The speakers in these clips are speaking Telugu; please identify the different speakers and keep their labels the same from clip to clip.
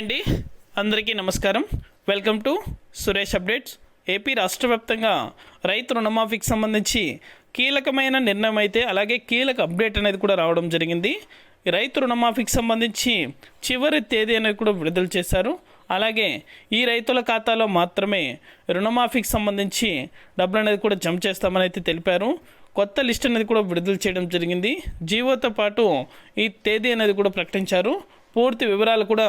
Speaker 1: అండి. అందరికీ నమస్కారం. Welcome to Suresh updates AP రాష్ట్ర వ్యాప్తంగా రైతు రుణమాఫీకి సంబంధించి కీలకమైన నిర్ణయం అయితే అలాగే కీలక అప్డేట్ అనేది కూడా రావడం జరిగింది. రైతు రుణమాఫీకి సంబంధించి చివరి తేదీ అనేది కూడా విడుదల చేశారు. అలాగే ఈ రైతుల ఖాతాలో మాత్రమే రుణమాఫీకి సంబంధించి డబ్బులు అనేది కూడా జమ చేస్తామని అయితే తెలిపారు. కొత్త లిస్ట్ అనేది కూడా విడుదల చేయడం జరిగింది. జీవోతో పాటు ఈ తేదీ అనేది కూడా ప్రకటించారు. పూర్తి వివరాలు కూడా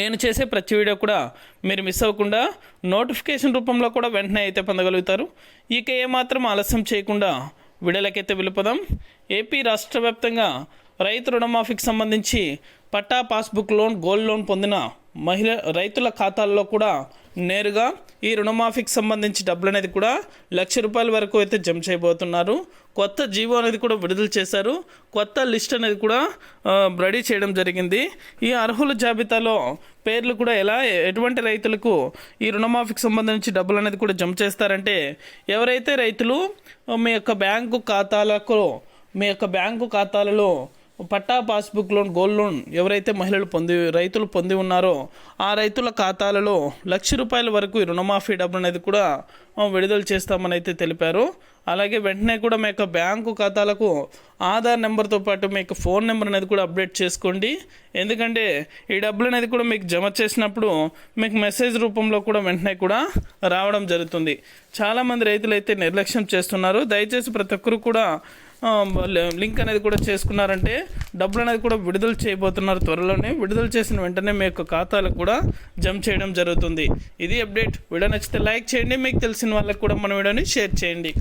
Speaker 1: నేను చేసే ప్రతి వీడియో కూడా మీరు మిస్ అవ్వకుండా నోటిఫికేషన్ రూపంలో కూడా వెంటనే అయితే పొందగలుగుతారు. ఇక ఏమాత్రం ఆలస్యం చేయకుండా వీడియోలకైతే వెళ్ళిపోదాం. ఏపీ రాష్ట్ర వ్యాప్తంగా రైతు రుణమాఫీకి సంబంధించి పట్టా పాస్బుక్ లోన్ గోల్డ్ లోన్ పొందిన మహిళ రైతుల ఖాతాల్లో కూడా నేరుగా ఈ రుణమాఫీకి సంబంధించి డబ్బులు అనేది కూడా లక్ష రూపాయల వరకు అయితే జమ చేయబోతున్నారు. కొత్త జీవో అనేది కూడా విడుదల చేశారు. కొత్త లిస్ట్ అనేది కూడా రెడీ చేయడం జరిగింది. ఈ అర్హుల జాబితాలో పేర్లు కూడా ఎలా ఎటువంటి రైతులకు ఈ రుణమాఫీకి సంబంధించి డబ్బులు అనేది కూడా జమ చేస్తారంటే ఎవరైతే రైతులు మీ యొక్క బ్యాంకు ఖాతాలకు మీ యొక్క బ్యాంకు ఖాతాలలో పట్టా పాస్బుక్ లోన్ గోల్డ్ లోన్ ఎవరైతే మహిళలు పొంది రైతులు పొంది ఉన్నారో ఆ రైతుల ఖాతాలలో లక్ష రూపాయల వరకు రుణమాఫీ డబ్బులు అనేది కూడా విడుదల చేస్తామని అయితే తెలిపారు. అలాగే వెంటనే కూడా మీ యొక్క బ్యాంకు ఖాతాలకు ఆధార్ నెంబర్తో పాటు మీ యొక్క ఫోన్ నెంబర్ అనేది కూడా అప్డేట్ చేసుకోండి. ఎందుకంటే ఈ డబ్బులు అనేది కూడా మీకు జమ చేసినప్పుడు మీకు మెసేజ్ రూపంలో కూడా వెంటనే కూడా రావడం జరుగుతుంది. చాలామంది రైతులు అయితే నిర్లక్ష్యం చేస్తున్నారు. దయచేసి ప్రతి ఒక్కరు కూడా లింక్ అనేది కూడా చేసుకున్నారంటే డబ్బులు అనేది కూడా విడుదల చేయబోతున్నారు త్వరలోనే. విడుదల చేసిన వెంటనే మీ యొక్క ఖాతాలకు కూడా జమ చేయడం జరుగుతుంది. ఇది అప్డేట్. వీడియో నచ్చితే లైక్ చేయండి. మీకు తెలిసిన వాళ్ళకి కూడా మన వీడియోని షేర్ చేయండి.